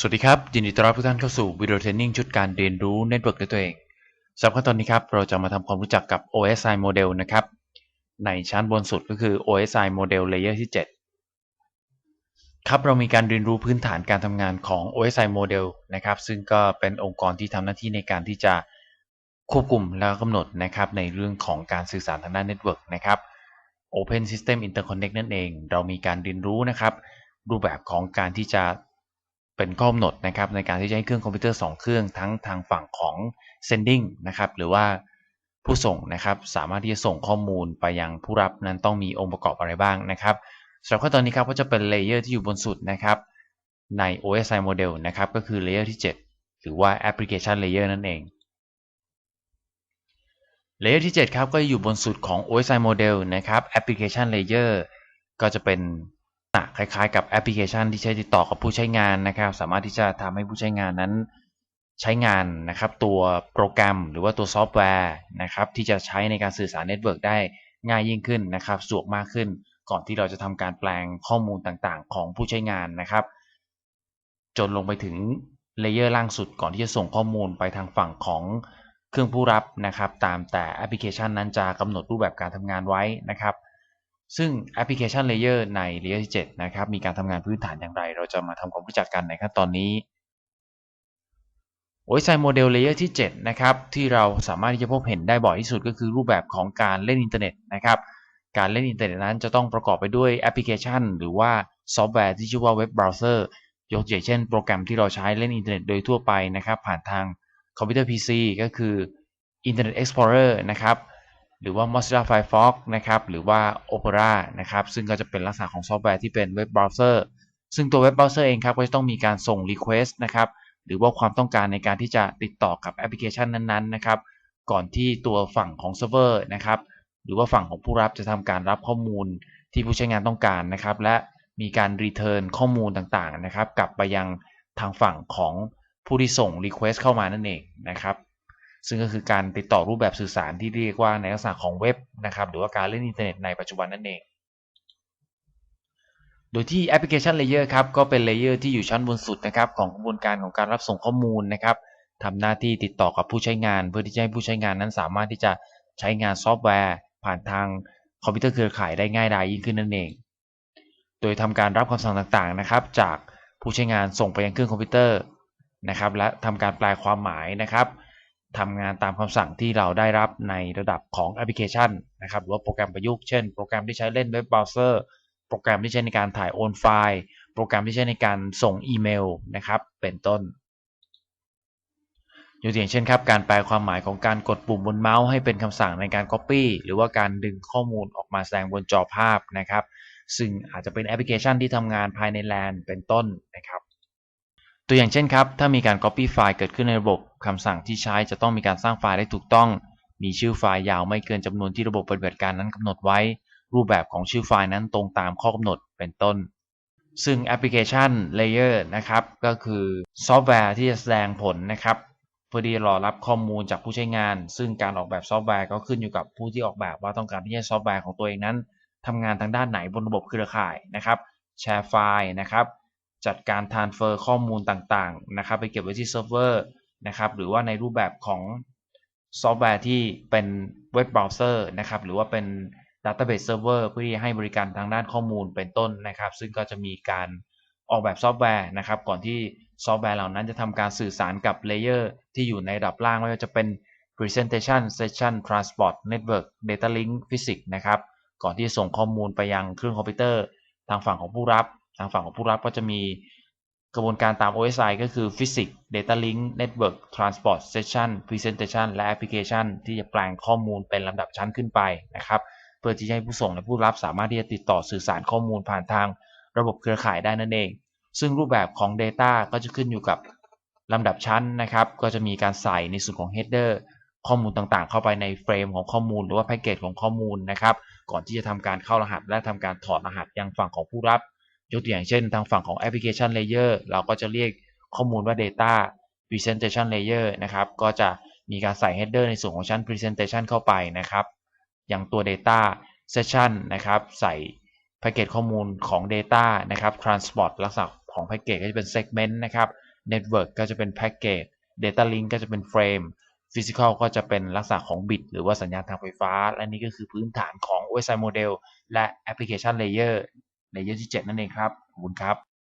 สวัสดีครับ ยินดีต้อนรับทุกท่านเข้าสู่วิดีโอเทรนนิ่งชุดการเรียนรู้เน็ตเวิร์กด้วยตัวเองสำหรับขั้นตอนนี้ครับ เราจะมาทำความรู้จักกับ OSI Model นะครับ ในชั้นบนสุดก็คือ OSI Model Layer ที่ 7 ครับ เรามีการเรียนรู้พื้นฐานการทำงานของ OSI Model นะครับ ซึ่งก็เป็นองค์กรที่ทำหน้าที่ในการที่จะควบคุมและกำหนดนะครับในเรื่องของการสื่อสารทางด้านเน็ตเวิร์กนะครับ Open System Interconnect นั่นเอง เรามีการเรียนรู้นะครับรูปแบบของการที่จะ เป็นข้อกำหนดนะครับในการที่จะให้เครื่องคอมพิวเตอร์ 2 เครื่องทั้งทางฝั่งของ sending นะครับหรือว่าผู้ส่งนะครับสามารถที่จะส่งข้อมูลไปยังผู้รับนั้นต้องมีองค์ประกอบอะไรบ้างนะครับสำหรับขั้นตอนนี้ครับก็จะเป็นเลเยอร์ที่อยู่บนสุดนะครับใน OSI model นะครับก็คือเลเยอร์ที่ 7 หรือว่า application layer นั่นเองเลเยอร์ที่ 7 ครับ ก็อยู่บนสุดของ OSI model นะครับ application layer ก็จะเป็น คล้ายๆ กับแอปพลิเคชันที่ใช้ติดต่อกับผู้ใช้งานนะครับ สามารถที่จะทำให้ผู้ใช้งานนั้นใช้งานนะครับ ตัวโปรแกรมหรือว่าตัวซอฟต์แวร์นะครับ ที่จะใช้ในการสื่อสารเน็ตเวิร์กได้ง่ายยิ่งขึ้นนะครับสะดวกมากขึ้น ก่อนที่เราจะทำการแปลงข้อมูลต่างๆ ของผู้ใช้งานนะครับ จนลงไปถึงเลเยอร์ล่างสุดก่อนที่จะส่งข้อมูลไปทางฝั่งของเครื่องผู้รับนะครับ ตามแต่แอปพลิเคชันนั้นจะกำหนดรูปแบบการทำงานไว้นะครับ ซึ่งแอปพลิเคชันเลเยอร์ใน Layer ที่7นะครับ มีการทำงานพื้นฐานอย่างไร เราจะมาทำความรู้จักกันในขั้นตอนนี้ OSI โมเดล Layer ที่7นะครับ ที่เราสามารถที่จะพบเห็นได้บ่อยที่สุดก็คือรูปแบบของการเล่นอินเทอร์เน็ตนะครับ การเล่นอินเทอร์เน็ตนั้นจะต้องประกอบไปด้วยแอปพลิเคชัน หรือว่าซอฟต์แวร์ที่ชื่อว่าเว็บเบราว์เซอร์ยกตัวอย่างเช่น โปรแกรมที่เราใช้เล่นอินเทอร์เน็ตโดยทั่วไปนะครับ ผ่านทางคอมพิวเตอร์ PC ก็คือ Internet Explorer นะครับ รือว่า Mozilla Firefox นะครับ หรือว่า Opera นะครับ ซึ่งก็จะเป็นลักษณะของซอฟต์แวร์ที่เป็นเว็บเบราว์เซอร์ ซึ่งตัวเว็บเบราว์เซอร์เองครับ ก็จะต้องมีการส่ง Request นะครับ หรือว่าความต้องการในการที่จะติดต่อกับแอปพลิเคชันนั้นๆ นะครับ ก่อนที่ตัวฝั่งของเซิร์ฟเวอร์นะครับ หรือว่าฝั่งของผู้รับจะทำการรับข้อมูลที่ผู้ใช้งานต้องการนะครับ และมีการรีเทิร์นข้อมูลต่างๆ นะครับ กลับไปยังทางฝั่งของผู้ที่ส่ง Request เข้ามานั่นเองนะครับ ซึ่งก็คือการติดต่อรูปแบบสื่อสารที่เรียกว่าในลักษณะของเว็บนะครับหรือว่าการเล่นอินเทอร์เน็ตในปัจจุบันนั่นเอง โดยที่แอปพลิเคชันเลเยอร์ครับก็เป็นเลเยอร์ที่อยู่ชั้นบนสุดนะครับของกระบวนการของการรับส่งข้อมูลนะครับทำหน้าที่ติดต่อกับผู้ใช้งาน เพื่อที่จะให้ผู้ใช้งานนั้นสามารถที่จะใช้งานซอฟต์แวร์ ผ่านทางคอมพิวเตอร์เครือข่ายได้ง่ายดายยิ่งขึ้นนั่นเอง โดยทำการรับคำสั่งต่างๆนะครับ จากผู้ใช้งานส่งไปยังเครื่องคอมพิวเตอร์นะครับและทำการแปลความหมายนะครับ ทำงานตามคำสั่งที่เราได้รับในระดับของแอปพลิเคชันนะครับหรือว่าโปรแกรมประยุกต์เช่นโปรแกรมที่ใช้เล่นเว็บเบราว์เซอร์โปรแกรมที่ใช้ในการถ่ายโอนไฟล์ โปรแกรมที่ใช้ในการส่งอีเมลนะครับ เป็นต้นยกตัวอย่างเช่นครับการแปลความหมายของการกดปุ่มบนเมาส์ให้เป็นคำสั่งในการ Copy หรือว่าการดึงข้อมูลออกมาแสดงบนจอภาพนะครับ ซึ่งอาจจะเป็นแอปพลิเคชันที่ทำงานภายใน LAN เป็นต้นนะครับ ตัวอย่างเช่นครับ ถ้ามีการ Copy ไฟล์เกิดขึ้นในระบบ คำสั่งที่ใช้จะต้องมีการสร้างไฟล์ได้ถูกต้อง มีชื่อไฟล์ยาวไม่เกินจำนวนที่ระบบปฏิบัติการนั้นกำหนดไว้ รูปแบบของชื่อไฟล์นั้นตรงตามข้อกำหนดเป็นต้น ซึ่งแอปพลิเคชันเลเยอร์นะครับ ก็คือซอฟต์แวร์ที่จะแสดงผลนะครับเพื่อที่รอรับข้อมูลจากผู้ใช้งาน ซึ่งการออกแบบซอฟต์แวร์ก็ขึ้นอยู่กับผู้ที่ออกแบบว่าต้องการที่จะซอฟต์แวร์ของตัวเองนั้นทำงานทางด้านไหนบนระบบเครือข่ายนะครับแชร์ไฟล์นะครับจัดการ transfer ข้อมูลต่างๆนะครับไปเก็บไว้ที่เซิร์ฟเวอร์ นะครับหรือว่าในรูปแบบของซอฟต์แวร์ที่เป็นเว็บเบราว์เซอร์นะครับหรือว่าเป็น Database Server เพื่อที่จะให้บริการทางด้านข้อมูลเป็นต้นนะครับ ซึ่งก็จะมีการออกแบบซอฟต์แวร์นะครับ ก่อนที่ซอฟต์แวร์เหล่านั้นจะทำการสื่อสารกับเลเยอร์ที่อยู่ในระดับล่างไม่ว่าจะเป็น Presentation Session Transport Network Data Link Physics นะครับก่อนที่จะส่งข้อมูลไปยังเครื่องคอมพิวเตอร์ ทางฝั่งของผู้รับ ทางฝั่งของผู้รับก็จะมี กระบวนการตาม OSI ก็คือ Physics Data Link Network Transport Session Presentation และ Application ที่จะแปลงข้อมูลเป็นลำดับชั้นขึ้นไปนะครับ เพื่อที่จะให้ผู้ส่งและผู้รับสามารถที่จะติดต่อสื่อสารข้อมูลผ่านทางระบบเครือข่ายได้นั่นเอง ซึ่งรูปแบบของ Data ก็จะขึ้นอยู่กับลำดับชั้นนะครับ ก็จะมีการใส่ในส่วนของ Header ข้อมูลต่างๆ เข้าไปในเฟรมของข้อมูล หรือว่าแพ็กเกจของข้อมูลนะครับ ก่อนที่จะทำการเข้ารหัสและทำการถอดรหัสยังฝั่งของผู้รับ ยกตัวอย่างเช่น ทางฝั่งของ application layer เราก็จะเรียกข้อมูลว่า data presentation layer นะครับ ก็จะมีการใส่ header ในส่วนของชั้น presentation เข้าไปนะครับ อย่างตัว data session นะครับ ใส่แพ็กเกจข้อมูลของ data นะครับ transport ลักษณะของแพ็กเกจก็จะเป็น segment นะครับ network ก็จะเป็นแพ็กเกจ data link ก็จะเป็น frame physical ก็จะเป็นลักษณะของ bit หรือว่าสัญญาณทางไฟฟ้า และนี่ก็คือพื้นฐานของ OSI model และ application layer เลเยอร์ที่ 7 นั่นเองครับ ขอบคุณครับ